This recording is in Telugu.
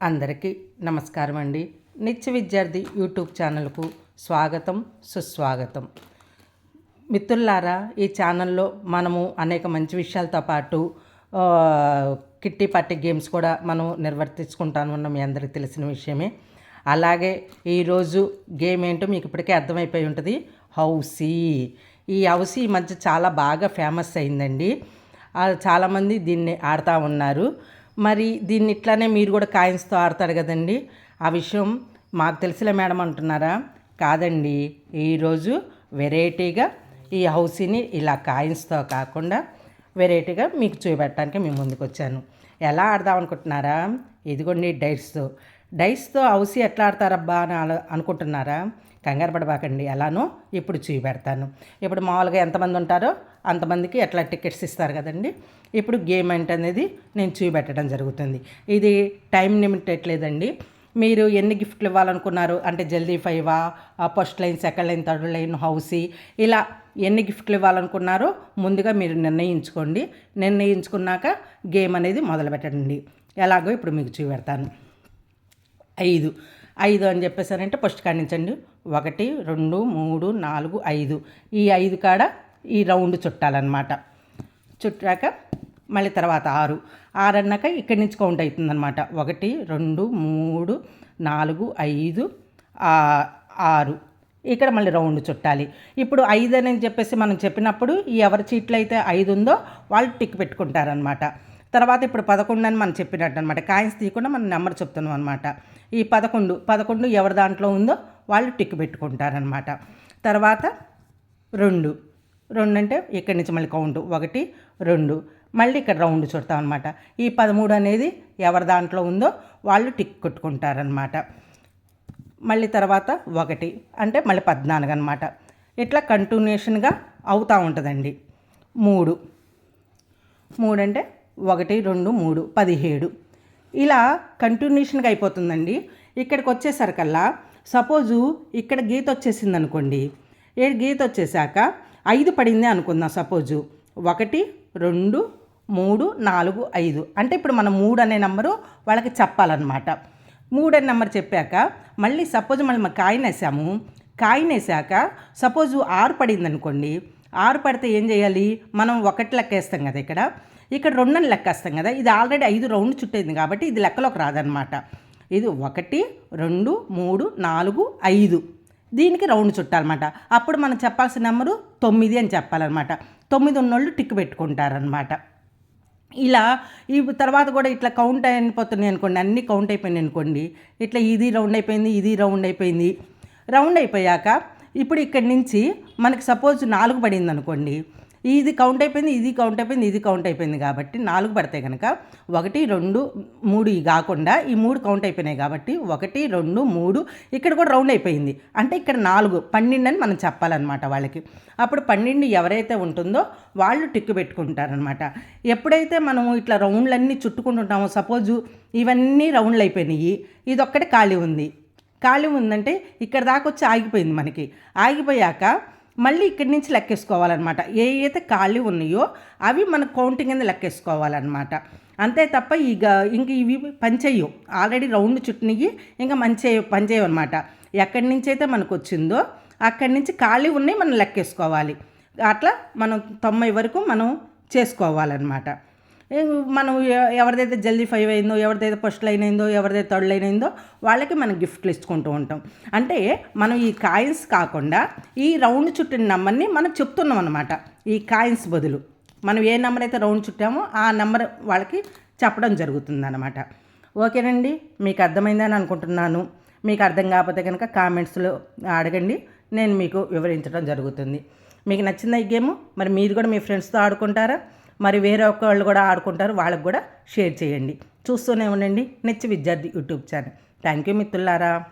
అందరికీ నమస్కారం అండి. నిత్య విద్యార్థి యూట్యూబ్ ఛానల్కు స్వాగతం సుస్వాగతం. మిత్రులారా ఈ ఛానల్లో మనము అనేక మంచి విషయాలతో పాటు కిట్టి పట్టి గేమ్స్ కూడా మనం నిర్వర్తించుకుంటాను ఉన్న మీ అందరికీ తెలిసిన విషయమే. అలాగే ఈరోజు గేమ్ ఏంటో మీకు ఇప్పటికే అర్థమైపోయి ఉంటుంది. హౌసీ. ఈ హౌసీ ఈ మధ్య చాలా బాగా ఫేమస్ అయిందండి. చాలామంది దీన్ని ఆడుతూ ఉన్నారు. మరి దీన్ని ఇట్లానే మీరు కూడా కాయిన్స్తో ఆడతారు కదండి. ఆ విషయం మాకు తెలిసిన మేడం అంటున్నారా? కాదండి. ఈరోజు వెరైటీగా ఈ హౌసీని ఇలా కాయిన్స్తో కాకుండా వెరైటీగా మీకు చూపెట్టడానికి మేము ముందుకు వచ్చాను ఎలా ఆడదాం అనుకుంటున్నారా? ఇదిగోండి డైట్స్తో. డైస్తో హౌసీ ఎట్లా ఆడతారబ్బా అని అనుకుంటున్నారా? కంగారు పడబాకండి ఎలానో ఇప్పుడు చూపెడతాను. ఇప్పుడు మామూలుగా ఎంతమంది ఉంటారో అంతమందికి ఎట్లా టికెట్స్ ఇస్తారు కదండి. ఇప్పుడు గేమ్ ఏంటనేది నేను చూపెట్టడం జరుగుతుంది. ఇది టైం లిమిట్ లేదండి మీరు ఎన్ని గిఫ్ట్లు ఇవ్వాలనుకున్నారు? అంటే జల్దీ ఫైవా first line second line third line housie ఇలా ఎన్ని గిఫ్ట్లు ఇవ్వాలనుకున్నారో ముందుగా మీరు నిర్ణయించుకోండి. నిర్ణయించుకున్నాక గేమ్ అనేది మొదలు పెట్టండి ఎలాగో ఇప్పుడు మీకు చూపెడతాను. ఐదు. ఐదు అని చెప్పేసారంటే ఫస్ట్ కానించండి ఒకటి రెండు మూడు నాలుగు ఐదు. ఈ ఐదు కాడ ఈ రౌండ్ చుట్టాలన్నమాట. చుట్టాక మళ్ళీ తర్వాత ఆరు. ఆరు అన్నాక ఇక్కడి నుంచి కౌంట్ అవుతుందన్నమాట ఒకటి రెండు మూడు నాలుగు ఐదు ఆరు. ఇక్కడ మళ్ళీ రౌండ్ చుట్టాలి. ఇప్పుడు ఐదు అని చెప్పేసి మనం చెప్పినప్పుడు ఈ ఎవరి చీట్లు అయితే ఐదు ఉందో వాళ్ళు టిక్ పెట్టుకుంటారనమాట తర్వాత ఇప్పుడు పదకొండు అని మనం చెప్పినట్టు అనమాట కాయిన్స్ తీయకుండా మనం నెంబర్ చెప్తున్నాం అనమాట ఈ పదకొండు పదకొండు ఎవరి దాంట్లో ఉందో వాళ్ళు టిక్ పెట్టుకుంటారనమాట తర్వాత రెండు రెండు అంటే ఇక్కడి నుంచి మళ్ళీ కౌంట్ ఒకటి రెండు మళ్ళీ ఇక్కడ రౌండ్ చుడతాం అనమాట ఈ పదమూడు అనేది ఎవరి దాంట్లో ఉందో వాళ్ళు టిక్ కొట్టుకుంటారనమాట మళ్ళీ తర్వాత ఒకటి అంటే మళ్ళీ పద్నాలుగు అనమాట ఇట్లా కంటిన్యూషన్గా అవుతూ ఉంటుందండి. మూడు మూడు అంటే ఒకటి రెండు మూడు పదిహేడు. ఇలా కంటిన్యూషన్గా అయిపోతుందండి. ఇక్కడికి వచ్చేసరికల్లా సపోజు ఇక్కడ గీత వచ్చేసింది అనుకోండి. ఏ గీత వచ్చేసాక ఐదు పడింది అనుకుందాం సపోజు. ఒకటి రెండు మూడు నాలుగు ఐదు. అంటే ఇప్పుడు మనం మూడు అనే నెంబరు వాళ్ళకి చెప్పాలన్నమాట. మూడు అనే నెంబర్ చెప్పాక మళ్ళీ సపోజ్ మళ్ళీ మా కాయిన్ వేసాము. కాయిన్ వేసాక సపోజు ఆరు పడింది అనుకోండి. ఆరు పడితే ఏం చేయాలి? మనం ఒకటి లెక్కేస్తాం కదా ఇక్కడ. ఇక్కడ రెండుని లెక్కేస్తాం కదా ఇది ఆల్రెడీ ఐదు రౌండ్ చుట్టేది కాబట్టి ఇది లెక్కలోకి రాదనమాట ఇది ఒకటి రెండు మూడు నాలుగు ఐదు. దీనికి రౌండ్ చుట్టాలన్నమాట. అప్పుడు మనం చెప్పాల్సిన నెంబరు తొమ్మిది అని చెప్పాలన్నమాట. తొమ్మిది ఉన్నోళ్ళు టిక్ పెట్టుకుంటారనమాట ఇలా ఈ తర్వాత కూడా ఇట్లా కౌంట్ అయిపోతున్నాయి అనుకోండి అన్నీ కౌంట్ అయిపోయినాయి అనుకోండి ఇట్లా ఇది రౌండ్ అయిపోయింది ఇది రౌండ్ అయిపోయింది. రౌండ్ అయిపోయాక ఇప్పుడు ఇక్కడి నుంచి మనకి సపోజ్ నాలుగు పడింది అనుకోండి ఇది కౌంట్ అయిపోయింది ఇది కౌంట్ అయిపోయింది ఇది కౌంట్ అయిపోయింది కాబట్టి నాలుగు పడితే కనుక ఒకటి రెండు మూడు కాకుండా ఈ మూడు కౌంట్ అయిపోయినాయి కాబట్టి ఒకటి రెండు మూడు ఇక్కడ కూడా రౌండ్ అయిపోయింది. అంటే ఇక్కడ నాలుగు పన్నెండు అని మనం చెప్పాలన్నమాట వాళ్ళకి. అప్పుడు పన్నెండు ఎవరైతే ఉంటుందో వాళ్ళు టిక్కు పెట్టుకుంటారనమాట ఎప్పుడైతే మనము ఇట్లా రౌండ్లన్నీ చుట్టుకుంటుంటామో సపోజు ఇవన్నీ రౌండ్లు అయిపోయినాయి ఇది ఒక్కటి ఖాళీ ఉంది. ఖాళీ ఉందంటే ఇక్కడ దాకా వచ్చి ఆగిపోయింది మనకి. ఆగిపోయాక మళ్ళీ ఇక్కడి నుంచి లెక్కేసుకోవాలన్నమాట. ఏ అయితే ఖాళీ ఉన్నాయో అవి మన కౌంటింగ్ కింద లెక్కేసుకోవాలన్నమాట. అంతే తప్ప ఇక ఇంక ఇవి పనిచేయవు. ఆల్రెడీ రౌండ్ చుట్టినవి ఇంకా మంచి పనిచేయవు అనమాట ఎక్కడి నుంచి అయితే మనకు వచ్చిందో అక్కడి నుంచి ఖాళీ ఉన్నాయి మనం లెక్కేసుకోవాలి. అట్లా మనం తొంభై వరకు మనం చేసుకోవాలన్నమాట. మనం ఎవరిదైతే జల్దీ ఫైవ్ అయిందో ఎవరిదైతే ఫస్ట్ లైన్ అయిందో ఎవరిదైతే థర్డ్ లైన్ అయిందో వాళ్ళకి మనం గిఫ్ట్లు ఇచ్చుకుంటూ ఉంటాం. అంటే మనం ఈ కాయిన్స్ కాకుండా ఈ రౌండ్ చుట్టిన నెంబర్ని మనం చెప్తున్నాం అనమాట ఈ కాయిన్స్ బదులు. మనం ఏ నెంబర్ అయితే రౌండ్ చుట్టామో ఆ నెంబర్ వాళ్ళకి చెప్పడం జరుగుతుందన్నమాట. ఓకేనండి? మీకు అర్థమైందని అనుకుంటున్నాను. మీకు అర్థం కాకపోతే కనుక కామెంట్స్లో అడగండి. నేను మీకు వివరించడం జరుగుతుంది. మీకు నచ్చిందా ఈ గేమ్? మరి మీరు కూడా మీ ఫ్రెండ్స్తో ఆడుకుంటారా? మరి వేరే ఒకళ్ళు కూడా ఆడుకుంటారు వాళ్ళకు కూడా షేర్ చేయండి. చూస్తూనే ఉండండి. నెచ్చి విద్యార్థి యూట్యూబ్ ఛానల్. థ్యాంక్ యూ మిత్రులారా.